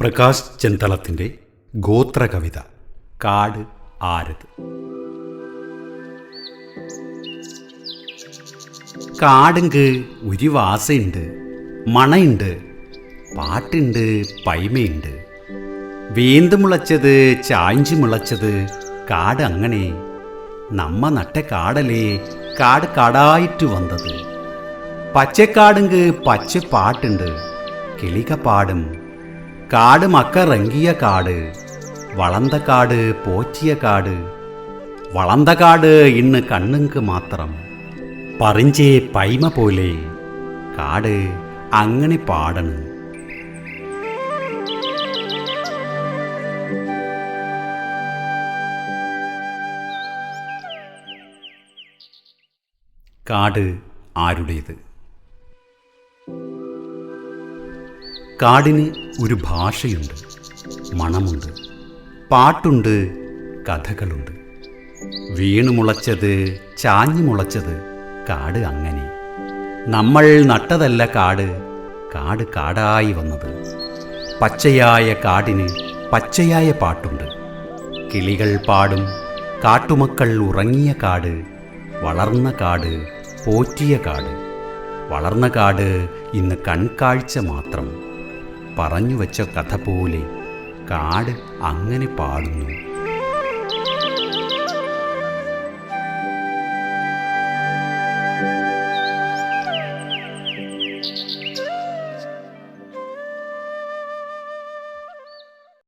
പ്രകാശ് ചെന്തളത്തിന്റെ ഗോത്രകവിത കാട് ആരത്. കാടുങ്ക് ഒരു വാസയുണ്ട് മണയുണ്ട് പാട്ടുണ്ട് പൈമയുണ്ട്. വേന്ത് മുളച്ചത് ചായഞ്ചി മുളച്ചത് കാട് അങ്ങനെ. നമ്മ നട്ട കാടലേ കാട് കാടായിട്ട് വന്നത്. പച്ചക്കാടുങ്ക് പച്ച പാട്ടുണ്ട് കിളിക പാടും കാട് മക്കറങ്കിയ കാട് വളന്ത കാട് പോറ്റിയ കാട് വളന്ത കാട് ഇന്ന് കണ്ണുങ്ക് മാത്രം. പറിഞ്ചേ പൈമ പോലെ കാട് അങ്ങനെ പാടണം. കാട് ആരുടേത്? കാടിന് ഒരു ഭാഷയുണ്ട്. മണമുണ്ട്. പാട്ടുണ്ട് കഥകളുണ്ട്. വീണു മുളച്ചത് ചാഞ്ഞു മുളച്ചത് കാട് അങ്ങനെ. നമ്മൾ നട്ടതല്ല കാട് കാട് കാടായി വന്നത്. പച്ചയായ കാടിന് പച്ചയായ പാട്ടുണ്ട്. കിളികൾ പാടും കാട്ടുമക്കൾ ഉറങ്ങിയ കാട് വളർന്ന കാട് പോറ്റിയ കാട്. വളർന്ന കാട് ഇന്ന് കൺകാഴ്ച മാത്രം. പറഞ്ഞു വച്ച കഥ പോലെ കാട് അങ്ങനെ പാടുന്നു.